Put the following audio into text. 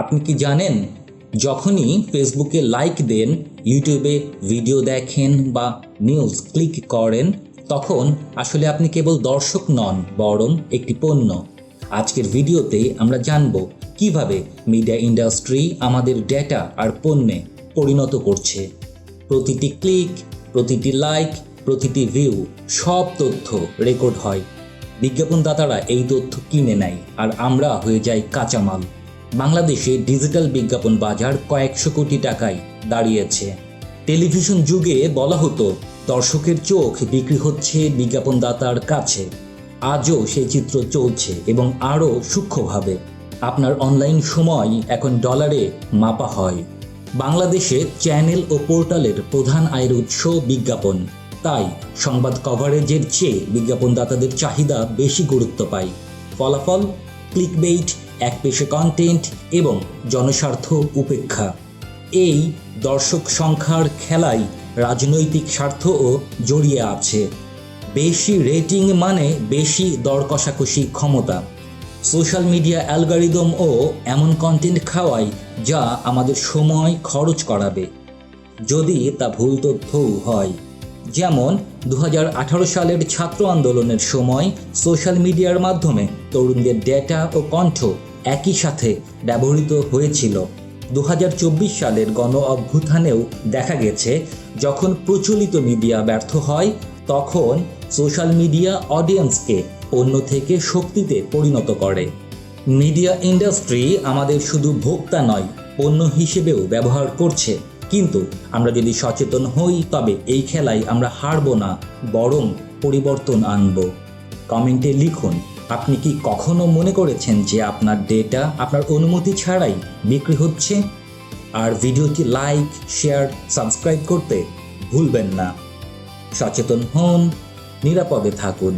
আপনি কি জানেন? যখনই ফেসবুকে লাইক দেন, ইউটিউবে ভিডিও দেখেন বা নিউজ ক্লিক করেন, তখন আসলে আপনি কেবল দর্শক নন, বরং একটি পণ্য। আজকের ভিডিওতে আমরা জানব কীভাবে মিডিয়া ইন্ডাস্ট্রি আমাদের ডেটা আর পণ্যে পরিণত করছে। প্রতিটি ক্লিক প্রতিটি লাইক প্রতিটি ভিউ সব তথ্য রেকর্ড হয়। বিজ্ঞাপনদাতারা এই তথ্য কিনে নেয়, আর আমরা হয়ে যাই কাঁচামাল। বাংলাদেশে ডিজিটাল বিজ্ঞাপন বাজার কয়েকশো কোটি টাকায় দাঁড়িয়েছে। টেলিভিশন যুগে বলা হতো, দর্শকের চোখ বিক্রি হচ্ছে বিজ্ঞাপনদাতার কাছে। আজও সেই চিত্র চলছে এবং আরও সূক্ষ্মভাবে। আপনার অনলাইন সময় এখন ডলারে মাপা হয়। বাংলাদেশে চ্যানেল ও পোর্টালের প্রধান আয়ের উৎস বিজ্ঞাপন। তাই সংবাদ কভারেজের চেয়ে বিজ্ঞাপনদাতাদের চাহিদা বেশি গুরুত্ব পায়। ফলাফল ক্লিকবেইট একপেশে কন্টেন্ট এবং জনস্বার্থ উপেক্ষা। এই দর্শক সংখ্যার খেলায় রাজনৈতিক স্বার্থও জড়িয়ে আছে। বেশি রেটিং মানে বেশি দর কষাকষি ক্ষমতা। সোশ্যাল মিডিয়া অ্যালগারিদম ও এমন কন্টেন্ট খাওয়ায় যা আমাদের সময় খরচ করাবে। যদি তা ভুল তথ্যও হয়। যেমন দু হাজার আঠারো সালের ছাত্র আন্দোলনের সময় সোশ্যাল মিডিয়ার মাধ্যমে তরুণদের ডেটা ও কণ্ঠ একই সাথে ব্যবহৃত হয়েছিল। দু হাজার চব্বিশ সালের গণ অভ্যুত্থানেও দেখা গেছে, যখন প্রচলিত মিডিয়া ব্যর্থ হয়, তখন সোশ্যাল মিডিয়া অডিয়েন্সকে অন্য থেকে শক্তিতে পরিণত করে। মিডিয়া ইন্ডাস্ট্রি আমাদের শুধু ভোক্তা নয়, পণ্য হিসেবেও ব্যবহার করছে। কিন্তু আমরা যদি সচেতন হই, তবে এই খেলায় আমরা হারবো না, বরং পরিবর্তন আনব। কমেন্টে লিখুন, আপনি কি কখনো মনে করেছেন যে আপনার ডেটা, আপনার অনুমতি ছাড়াই বিক্রি হচ্ছে? আর ভিডিওটি লাইক, শেয়ার, সাবস্ক্রাইব করতে ভুলবেন না। সচেতন হন, নিরাপদে থাকুন।